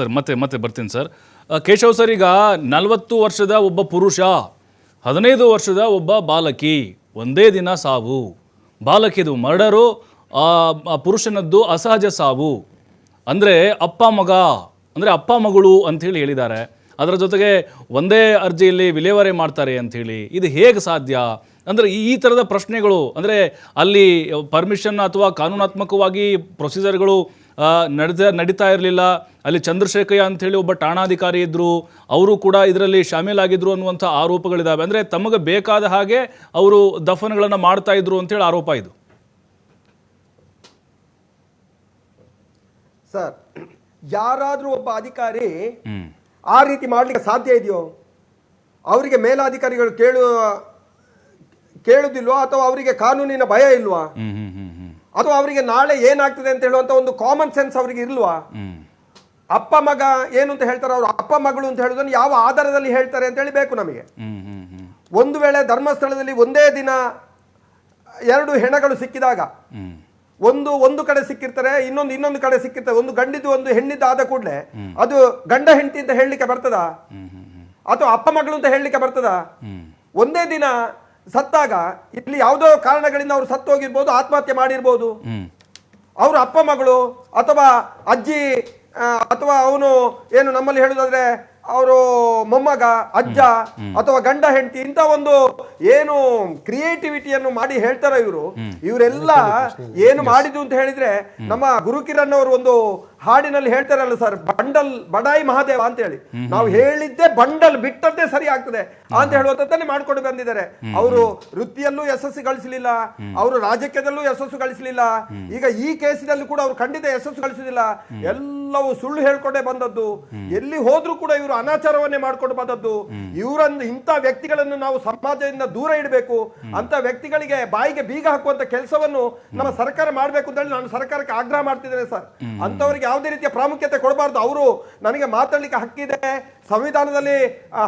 Sir, ಮತ್ತೆ ಮತ್ತೆ ಬರ್ತೀನಿ ಸರ್. ಕೇಶವ್ ಸರ್, ಈಗ ನಲವತ್ತು ವರ್ಷದ ಒಬ್ಬ ಪುರುಷ, ಹದಿನೈದು ವರ್ಷದ ಒಬ್ಬ ಬಾಲಕಿ, ಒಂದೇ ದಿನ ಸಾವು. ಬಾಲಕಿದು ಮರ್ಡರು ಪುರುಷನದ್ದು ಅಸಹಜ ಸಾವು. ಅಂದರೆ ಅಪ್ಪ ಮಗ, ಅಂದರೆ ಅಪ್ಪ ಮಗಳು ಅಂಥೇಳಿ ಹೇಳಿದ್ದಾರೆ. ಅದರ ಜೊತೆಗೆ ಒಂದೇ ಅರ್ಜಿಯಲ್ಲಿ ವಿಲೇವಾರಿ ಮಾಡ್ತಾರೆ ಅಂಥೇಳಿ ಇದು ಹೇಗೆ ಸಾಧ್ಯ? ಅಂದರೆ ಈ ಥರದ ಪ್ರಶ್ನೆಗಳು, ಅಂದರೆ ಅಲ್ಲಿ ಪರ್ಮಿಷನ್ ಅಥವಾ ಕಾನೂನಾತ್ಮಕವಾಗಿ ಪ್ರೊಸೀಜರ್ಗಳು ನಡೆದ ನಡೀತಾ ಇರಲಿಲ್ಲ. ಅಲ್ಲಿ ಚಂದ್ರಶೇಖಯ್ಯ ಅಂಥೇಳಿ ಒಬ್ಬ ಠಾಣಾಧಿಕಾರಿ ಇದ್ದರು ಅವರು ಕೂಡ ಇದರಲ್ಲಿ ಶಾಮೀಲಾಗಿದ್ದರು ಅನ್ನುವಂಥ ಆರೋಪಗಳಿದ್ದಾವೆ ಅಂದರೆ ತಮಗೆ ಬೇಕಾದ ಹಾಗೆ ಅವರು ದಫನಗಳನ್ನು ಮಾಡ್ತಾ ಇದ್ರು ಅಂತೇಳಿ ಆರೋಪ ಇದು. ಸರ್ ಯಾರಾದರೂ ಒಬ್ಬ ಅಧಿಕಾರಿ ಆ ರೀತಿ ಮಾಡಲಿಕ್ಕೆ ಸಾಧ್ಯ ಇದೆಯೋ? ಅವರಿಗೆ ಮೇಲಾಧಿಕಾರಿಗಳು ಕೇಳುವ ಕೇಳುದಿಲ್ವಾ ಅಥವಾ ಅವರಿಗೆ ಕಾನೂನಿನ ಭಯ ಇಲ್ವಾ? ಅಥವಾ ಅವರಿಗೆ ನಾಳೆ ಏನಾಗ್ತದೆ ಅಂತ ಹೇಳುವಂತ ಒಂದು ಕಾಮನ್ ಸೆನ್ಸ್ ಅವರಿಗೆ ಇಲ್ವಾ? ಅಪ್ಪ ಮಗ ಏನು ಅಂತ ಹೇಳ್ತಾರೆ, ಅವರು ಅಪ್ಪ ಮಗಳು ಅಂತ ಹೇಳುದನ್ನು ಯಾವ ಆಧಾರದಲ್ಲಿ ಹೇಳ್ತಾರೆ ಅಂತ ಹೇಳಿ ಬೇಕು ನಮಗೆ. ಒಂದು ವೇಳೆ ಧರ್ಮಸ್ಥಳದಲ್ಲಿ ಒಂದೇ ದಿನ ಎರಡು ಹೆಣಗಳು ಸಿಕ್ಕಿದಾಗ, ಒಂದು ಒಂದು ಕಡೆ ಸಿಕ್ಕಿರ್ತಾರೆ, ಇನ್ನೊಂದು ಇನ್ನೊಂದು ಕಡೆ ಸಿಕ್ಕಿರ್ತಾರೆ, ಒಂದು ಗಂಡಿದ್ದು ಒಂದು ಹೆಣ್ಣಿದ್ದು ಆದ ಕೂಡಲೇ ಅದು ಗಂಡ ಹೆಂಡತಿ ಅಂತ ಹೇಳಲಿಕ್ಕೆ ಬರ್ತದ? ಅಥವಾ ಅಪ್ಪ ಮಗಳು ಅಂತ ಹೇಳಲಿಕ್ಕೆ ಬರ್ತದ? ಒಂದೇ ದಿನ ಸತ್ತಾಗ ಇಲ್ಲಿ ಯಾವುದೋ ಕಾರಣಗಳಿಂದ ಅವರು ಸತ್ತು ಹೋಗಿರ್ಬೋದು ಆತ್ಮಹತ್ಯೆ ಮಾಡಿರ್ಬೋದು. ಅವರ ಅಪ್ಪ ಮಗಳು ಅಥವಾ ಅಜ್ಜಿ ಅಥವಾ ಅವನು ಏನು ನಮ್ಮಲ್ಲಿ ಹೇಳುದಾದ್ರೆ ಅವರು ಮೊಮ್ಮಗ ಅಜ್ಜ ಅಥವಾ ಗಂಡ ಹೆಂಡತಿ ಇಂಥ ಒಂದು ಏನು ಕ್ರಿಯೇಟಿವಿಟಿಯನ್ನು ಮಾಡಿ ಹೇಳ್ತಾರ ಇವರು ಇವರೆಲ್ಲ ಏನು ಮಾಡಿದ್ದು ಅಂತ ಹೇಳಿದ್ರೆ ನಮ್ಮ ಗುರುಕಿರಣ್ ಅವರು ಒಂದು ಹಾಡಿನಲ್ಲಿ ಹೇಳ್ತಾರಲ್ಲ ಸರ್ ಬಂಡಲ್ ಬಡಾಯಿ ಮಹಾದೇವ ಅಂತ ಹೇಳಿ. ನಾವು ಹೇಳಿದ್ದೆ ಬಂಡಲ್ ಬಿಟ್ಟದ್ದೇ ಸರಿ ಆಗ್ತದೆ ಅಂತ ಹೇಳುವಂತದ್ದನ್ನೇ ಮಾಡ್ಕೊಂಡು ಬಂದಿದ್ದಾರೆ. ಅವರು ವೃತ್ತಿಯಲ್ಲೂ ಯಶಸ್ಸು ಗಳಿಸಲಿಲ್ಲ ಅವರು ರಾಜಕೀಯದಲ್ಲೂ ಯಶಸ್ಸು ಗಳಿಸಲಿಲ್ಲ. ಈಗ ಈ ಕೇಸಿನಲ್ಲಿ ಕೂಡ ಅವರು ಖಂಡಿತ ಯಶಸ್ಸು ಗಳಿಸುದಿಲ್ಲ ಎಲ್ಲವೂ ಸುಳ್ಳು ಹೇಳ್ಕೊಂಡೇ ಬಂದದ್ದು. ಎಲ್ಲಿ ಹೋದ್ರೂ ಕೂಡ ಇವರು ಅನಾಚಾರವನ್ನೇ ಮಾಡ್ಕೊಂಡು ಬಂದದ್ದು. ಇವರನ್ನು ಇಂಥ ವ್ಯಕ್ತಿಗಳನ್ನು ನಾವು ಸಮಾಜದಿಂದ ದೂರ ಇಡಬೇಕು. ಅಂತ ವ್ಯಕ್ತಿಗಳಿಗೆ ಬಾಯಿಗೆ ಬೀಗ ಹಾಕುವಂತ ಕೆಲಸವನ್ನು ನಮ್ಮ ಸರ್ಕಾರ ಮಾಡಬೇಕು ಅಂತ ಹೇಳಿ ನಾನು ಸರ್ಕಾರಕ್ಕೆ ಆಗ್ರಹ ಮಾಡ್ತಿದ್ದೇನೆ ಸರ್. ಅಂತವರಿಗೆ ಯಾವುದೇ ರೀತಿಯ ಪ್ರಾಮುಖ್ಯತೆ ಕೊಡಬಾರ್ದು. ಅವರು ನನಗೆ ಮಾತಾಡ್ಲಿಕ್ಕೆ ಹಕ್ಕಿದೆ ಸಂವಿಧಾನದಲ್ಲಿ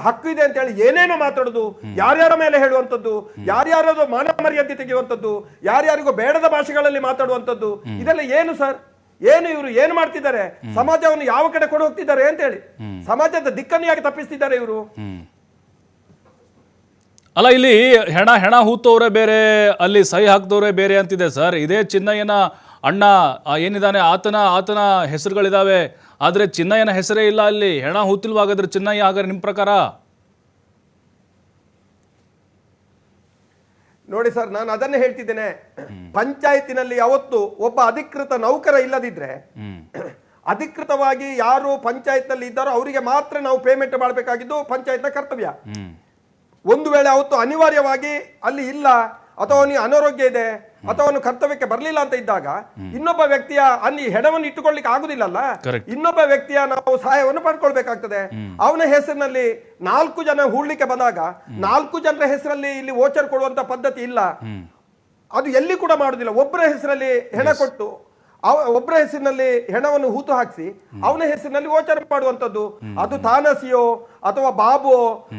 ಹಕ್ಕು ಇದೆ ಅಂತ ಹೇಳಿ ಏನೇನೋ ಮಾತಾಡೋದು. ಯಾರ್ಯಾರ ಮೇಲೆ ಹೇಳುವಂಥದ್ದು, ಯಾರ್ಯಾರದು ಮಾನವ ಮರ್ಯಾದೆ ತೆಗೆಯುವಂಥದ್ದು, ಯಾರ್ಯಾರಿಗೂ ಬೇಡದ ಭಾಷೆಗಳಲ್ಲಿ ಮಾತಾಡುವಂಥದ್ದು. ಇದೆಲ್ಲ ಏನು ಸರ್? ಏನು ಇವರು ಏನು ಮಾಡ್ತಿದ್ದಾರೆ? ಸಮಾಜವನ್ನು ಯಾವ ಕಡೆ ಕೊಡು ಹೋಗ್ತಿದ್ದಾರೆ ಅಂತ ಹೇಳಿ. ಸಮಾಜದ ದಿಕ್ಕನ್ನು ಯಾಕೆ ತಪ್ಪಿಸ್ತಿದ್ದಾರೆ ಇವರು. ಅಲ್ಲ ಇಲ್ಲಿ ಹೆಣ ಹೆಣ ಹೂತವ್ರೆ ಬೇರೆ ಅಲ್ಲಿ ಸಹಿ ಹಾಕ್ದವ್ರೆ ಬೇರೆ ಅಂತಿದೆ ಸರ್. ಇದೇ ಚಿನ್ನಯ್ಯನ ಅಣ್ಣ ಏನಿದ್ದಾನೆ ಏನಿದಾನೆ ಆತನ ಆತನ ಹೆಸರುಗಳಿದಾವೆ. ಆದರೆ ಚಿನ್ನಯ್ಯನ ಹೆಸರೇ ಇಲ್ಲ ಅಲ್ಲಿ. ಹೆಣ ಹೂತಿಲ್ವಾಗಾದ್ರೆ ಚಿನ್ನಯ್ಯ ಹಾಗಾದ್ರೆ ನಿಮ್ಮ ಪ್ರಕಾರ? ನೋಡಿ ಸರ್ ನಾನು ಅದನ್ನೇ ಹೇಳ್ತಿದ್ದೇನೆ. ಪಂಚಾಯತಿನಲ್ಲಿ ಯಾವತ್ತು ಒಬ್ಬ ಅಧಿಕೃತ ನೌಕರ ಇಲ್ಲದಿದ್ರೆ ಅಧಿಕೃತವಾಗಿ ಯಾರು ಪಂಚಾಯತ್ನಲ್ಲಿ ಇದ್ದಾರೋ ಅವರಿಗೆ ಮಾತ್ರ ನಾವು ಪೇಮೆಂಟ್ ಮಾಡಬೇಕಾಗಿದ್ದು ಪಂಚಾಯತ್ನ ಕರ್ತವ್ಯ. ಒಂದು ವೇಳೆ ಅವತ್ತು ಅನಿವಾರ್ಯವಾಗಿ ಅಲ್ಲಿ ಇಲ್ಲ ಅಥವಾ ಅವನಿಗೆ ಅನಾರೋಗ್ಯ ಇದೆ ಅಥವಾ ಅವನು ಕರ್ತವ್ಯಕ್ಕೆ ಬರಲಿಲ್ಲ ಅಂತ ಇದ್ದಾಗ ಇನ್ನೊಬ್ಬ ವ್ಯಕ್ತಿಯ ಅಲ್ಲಿ ಹೆಣವನ್ನು ಇಟ್ಟುಕೊಳ್ಳಿಕ್ಕೆ ಆಗುದಿಲ್ಲಲ್ಲ. ಇನ್ನೊಬ್ಬ ವ್ಯಕ್ತಿಯ ನಾವು ಸಹಾಯವನ್ನು ಪಡ್ಕೊಳ್ಬೇಕಾಗ್ತದೆ. ಅವನ ಹೆಸರಿನಲ್ಲಿ ನಾಲ್ಕು ಜನ ಹೂಡ್ಲಿಕ್ಕೆ ಬಂದಾಗ ನಾಲ್ಕು ಜನರ ಹೆಸರಲ್ಲಿ ಇಲ್ಲಿ ವೋಚರ್ ಕೊಡುವಂತ ಪದ್ಧತಿ ಇಲ್ಲ. ಅದು ಎಲ್ಲಿ ಕೂಡ ಮಾಡುದಿಲ್ಲ. ಒಬ್ಬರ ಹೆಸರಲ್ಲಿ ಹೆಣ ಕೊಟ್ಟು ಅವ ಒಬ್ಬರ ಹೆಸರಿನಲ್ಲಿ ಹೆಣವನ್ನು ಹೂತು ಹಾಕಿಸಿ ಅವನ ಹೆಸರಿನಲ್ಲಿ ಗೋಚರ ಮಾಡುವಂತದ್ದು ಅದು ತಾನಸಿಯೋ ಅಥವಾ ಬಾಬು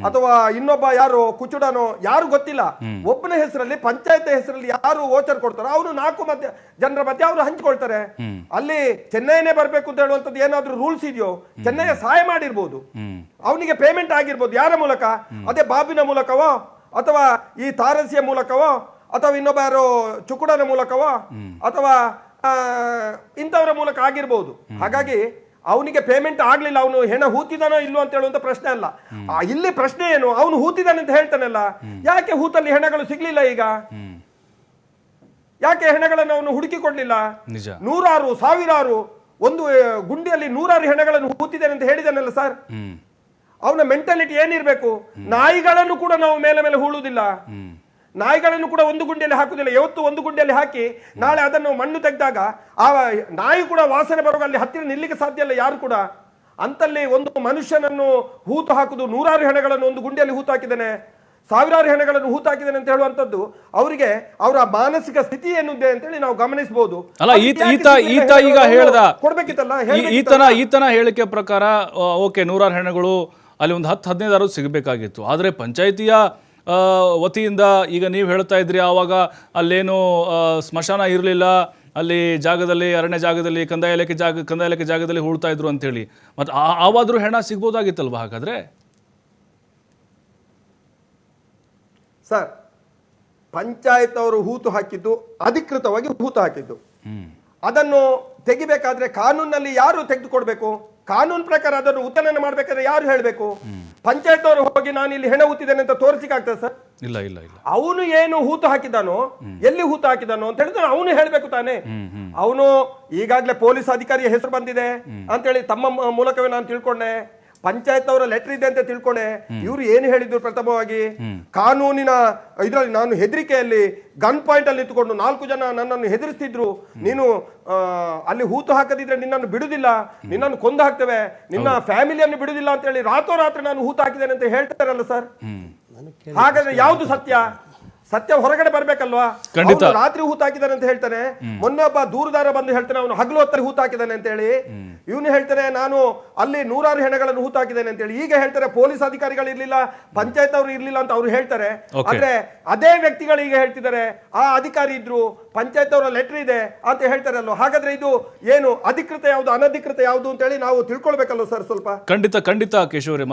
ಅಥವಾ ಇನ್ನೊಬ್ಬ ಯಾರು ಕುಚುಡನೋ ಯಾರು ಗೊತ್ತಿಲ್ಲ. ಒಬ್ಬನ ಹೆಸರಲ್ಲಿ ಪಂಚಾಯತ್ ಹೆಸರಲ್ಲಿ ಯಾರು ಓಚರ್ ಕೊಡ್ತಾರೋ ಅವನು ನಾಲ್ಕು ಮಧ್ಯ ಜನರ ಮಧ್ಯೆ ಅವರು ಹಂಚಿಕೊಳ್ತಾರೆ. ಅಲ್ಲಿ ಚೆನ್ನೈನೇ ಬರ್ಬೇಕು ಅಂತ ಹೇಳುವಂತದ್ದು ಏನಾದ್ರೂ ರೂಲ್ಸ್ ಇದೆಯೋ ಚೆನ್ನೈಯ ಸಹಾಯ ಮಾಡಿರ್ಬೋದು. ಅವನಿಗೆ ಪೇಮೆಂಟ್ ಆಗಿರ್ಬೋದು. ಯಾರ ಮೂಲಕ? ಅದೇ ಬಾಬಿನ ಮೂಲಕವೋ ಅಥವಾ ಈ ತಾರಸಿಯ ಮೂಲಕವೋ ಅಥವಾ ಇನ್ನೊಬ್ಬ ಯಾರೋ ಚುಕುಡನ ಮೂಲಕವೋ ಅಥವಾ ಇಂಥವರ ಮೂಲಕ ಆಗಿರ್ಬೋದು. ಹಾಗಾಗಿ ಅವನಿಗೆ ಪೇಮೆಂಟ್ ಆಗ್ಲಿಲ್ಲ ಅವನು ಹೆಣ ಹೂತಿದಾನೋ ಇಲ್ಲೋ ಅಂತ ಹೇಳುವಂತ ಪ್ರಶ್ನೆ ಅಲ್ಲ. ಆ, ಇಲ್ಲಿ ಪ್ರಶ್ನೆ ಏನು? ಅವನು ಹೂತಿದಾನೆ ಅಂತ ಹೇಳ್ತಾನಲ್ಲ. ಯಾಕೆ ಹೂತಲ್ಲಿ ಹೆಣಗಳು ಸಿಗ್ಲಿಲ್ಲ ಈಗ? ಯಾಕೆ ಹೆಣಗಳನ್ನು ಅವನು ಹುಡುಕಿ ಕೊಡ್ಲಿಲ್ಲ ನೂರಾರು ಸಾವಿರಾರು ಒಂದು ಗುಂಡಿಯಲ್ಲಿ ನೂರಾರು ಹೆಣಗಳನ್ನು ಹೂತಿದ್ದೇನೆ ಅಂತ ಹೇಳಿದಾನಲ್ಲ ಸರ್ ಅವನ ಮೆಂಟಾಲಿಟಿ ಏನಿರಬೇಕು? ನಾಯಿಗಳನ್ನು ಕೂಡ ನಾವು ಮೇಲೆ ಮೇಲೆ ಹೂಳುವುದಿಲ್ಲ. ನಾಯಿಗಳನ್ನು ಕೂಡ ಒಂದು ಗುಂಡಿಯಲ್ಲಿ ಹಾಕುದಿಲ್ಲ ಯಾವತ್ತು ಒಂದು ಗುಂಡಿಯಲ್ಲಿ ಹಾಕಿ ನಾಳೆ ಅದನ್ನು ಮಣ್ಣು ತೆಗೆದಾಗ ಆ ನಾಯಿ ಕೂಡ ವಾಸನೆ ಬರುವಾಗ ಅಲ್ಲಿ ಹತ್ತಿರ ನಿಲ್ಲಿಕ್ಕೆ ಸಾಧ್ಯ ಇಲ್ಲ ಯಾರು ಕೂಡ. ಅಂತಲ್ಲಿ ಒಂದು ಮನುಷ್ಯನನ್ನು ಹೂತು ಹಾಕುದು ನೂರಾರು ಹೆಣಗಳನ್ನು ಒಂದು ಗುಂಡಿಯಲ್ಲಿ ಹೂತು ಹಾಕಿದ್ದಾನೆ ಸಾವಿರಾರು ಹೆಣಗಳನ್ನು ಹೂತು ಹಾಕಿದ್ದೇನೆ ಅಂತ ಹೇಳುವಂತದ್ದು ಅವರಿಗೆ ಅವರ ಮಾನಸಿಕ ಸ್ಥಿತಿ ಏನಿದೆ ಅಂತೇಳಿ ನಾವು ಗಮನಿಸಬಹುದು. ಅಲ್ಲ ಈತ ಈತ ಈಗ ಹೇಳ್ದ ಕೊಡ್ಬೇಕಿತ್ತಲ್ಲ? ಈತನ ಈತನ ಹೇಳಿಕೆ ಪ್ರಕಾರ ಓಕೆ ನೂರಾರು ಹೆಣಗಳು ಅಲ್ಲಿ ಒಂದು ಹತ್ತು ಹದಿನೈದಾರು ಸಿಗಬೇಕಾಗಿತ್ತು. ಆದರೆ ಪಂಚಾಯಿತಿಯ ವತಿಯಿಂದ ಈಗ ನೀವು ಹೇಳ್ತಾ ಇದ್ರಿ ಆವಾಗ ಅಲ್ಲೇನು ಸ್ಮಶಾನ ಇರಲಿಲ್ಲ. ಅಲ್ಲಿ ಜಾಗದಲ್ಲಿ ಅರಣ್ಯ ಜಾಗದಲ್ಲಿ ಕಂದಾಯ ಇಲಾಖೆ ಜಾಗ ಕಂದಾಯ ಇಲಾಖೆ ಜಾಗದಲ್ಲಿ ಹೂಳ್ತಾ ಇದ್ರು ಅಂತೇಳಿ. ಮತ್ತು ಆವಾದರೂ ಹೆಣ ಸಿಗ್ಬೋದಾಗಿತ್ತಲ್ವ ಹಾಗಾದ್ರೆ? ಸರ್ ಪಂಚಾಯತ್ ಅವರು ಹೂತು ಹಾಕಿದ್ದು ಅಧಿಕೃತವಾಗಿ ಹೂತು ಹಾಕಿದ್ದು. ಅದನ್ನು ತೆಗಿಬೇಕಾದ್ರೆ ಕಾನೂನಲ್ಲಿ ಯಾರು ತೆಗೆದುಕೊಡ್ಬೇಕು? ಕಾನೂನು ಪ್ರಕಾರ ಅದನ್ನು ಉತ್ತನನ ಮಾಡ್ಬೇಕಾದ್ರೆ ಯಾರು ಹೇಳಬೇಕು? ಪಂಚಾಯತ್ ಅವರು ಹೋಗಿ ನಾನು ಇಲ್ಲಿ ಹೆಣ ಹೂತಿದ್ದೇನೆ ಅಂತ ತೋರಿಸಿಕ್ ಆಗ್ತದೆ ಸರ್? ಇಲ್ಲ ಇಲ್ಲ ಇಲ್ಲ. ಅವನು ಏನು ಹೂತು ಹಾಕಿದಾನೋ ಎಲ್ಲಿ ಹೂತು ಹಾಕಿದಾನೋ ಅಂತ ಹೇಳಿದ್ರೆ ಅವನು ಹೇಳ್ಬೇಕು ತಾನೆ. ಅವನು ಈಗಾಗಲೇ ಪೊಲೀಸ್ ಅಧಿಕಾರಿಯ ಹೆಸರು ಬಂದಿದೆ ಅಂತೇಳಿ ತಮ್ಮ ಮೂಲಕವೇ ನಾನು ತಿಳ್ಕೊಂಡೆ. ಪಂಚಾಯತ್ ಅವರ ಲೆಟರ್ ಇದೆ ಅಂತ ತಿಳ್ಕೊಂಡೆ ಇವರು ಏನು ಹೇಳಿದ್ರು ಪ್ರಥಮವಾಗಿ? ಕಾನೂನಿನ ಇದರಲ್ಲಿ ನಾನು ಹೆದರಿಕೆಯಲ್ಲಿ ಗನ್ ಪಾಯಿಂಟ್ ಅಲ್ಲಿ ನಿಂತುಕೊಂಡು ನಾಲ್ಕು ಜನ ನನ್ನನ್ನು ಹೆದರಿಸ್ತಿದ್ರು. ನೀನು ಆ, ಅಲ್ಲಿ ಹೂತು ಹಾಕದಿದ್ರೆ ನಿನ್ನನ್ನು ಬಿಡುದಿಲ್ಲ. ನಿನ್ನನ್ನು ಕೊಂದು ಹಾಕ್ತೇವೆ. ನಿನ್ನ ಫ್ಯಾಮಿಲಿಯನ್ನು ಬಿಡುದಿಲ್ಲ ಅಂತ ಹೇಳಿ ರಾತ್ರೋರಾತ್ರಿ ನಾನು ಹೂತು ಹಾಕಿದ್ದೇನೆ ಅಂತ ಹೇಳ್ತಾರಲ್ಲ ಸರ್? ಹಾಗಾದ್ರೆ ಯಾವುದು ಸತ್ಯ? ಸತ್ಯ ಹೊರಗಡೆ ಬರ್ಬೇಕಲ್ವಾ? ಖಂಡಿತ. ರಾತ್ರಿ ಹೂತ್ ಹಾಕಿದಾನೆ ಅಂತ ಹೇಳ್ತಾನೆ. ಮೊನ್ನೆ ಒಬ್ಬ ದೂರದಾರ ಬಂದು ಹೇಳ್ತಾನೆ ಅವನು ಹಗಲು ಹೊತ್ತಲ್ಲಿ ಹೂತ್ ಹಾಕಿದಾನೆ ಅಂತ ಹೇಳಿ. ಇವನು ಹೇಳ್ತಾನೆ ನಾನು ಅಲ್ಲಿ ನೂರಾರು ಹೆಣಗಳನ್ನು ಹೂತ್ ಹಾಕಿದ್ದೇನೆ ಅಂತ ಹೇಳಿ. ಈಗ ಹೇಳ್ತಾರೆ ಪೊಲೀಸ್ ಅಧಿಕಾರಿಗಳು ಇರ್ಲಿಲ್ಲ ಪಂಚಾಯತ್ ಅವರು ಇರ್ಲಿಲ್ಲ ಅಂತ ಅವ್ರು ಹೇಳ್ತಾರೆ. ಆದ್ರೆ ಅದೇ ವ್ಯಕ್ತಿಗಳು ಈಗ ಹೇಳ್ತಿದ್ದಾರೆ ಆ ಅಧಿಕಾರಿ ಇದ್ರು ಪಂಚಾಯತ್ ಅವರ ಲೆಟರ್ ಇದೆ ಅಂತ ಹೇಳ್ತಾರಲ್ವ? ಹಾಗಾದ್ರೆ ಇದು ಏನು ಅಧಿಕೃತ ಯಾವುದು ಅನಧಿಕೃತ ಯಾವುದು ಅಂತ ಹೇಳಿ ನಾವು ತಿಳ್ಕೊಳ್ಬೇಕಲ್ವ ಸರ್ ಸ್ವಲ್ಪ? ಖಂಡಿತ ಖಂಡಿತ ಕೇಶವರೇ.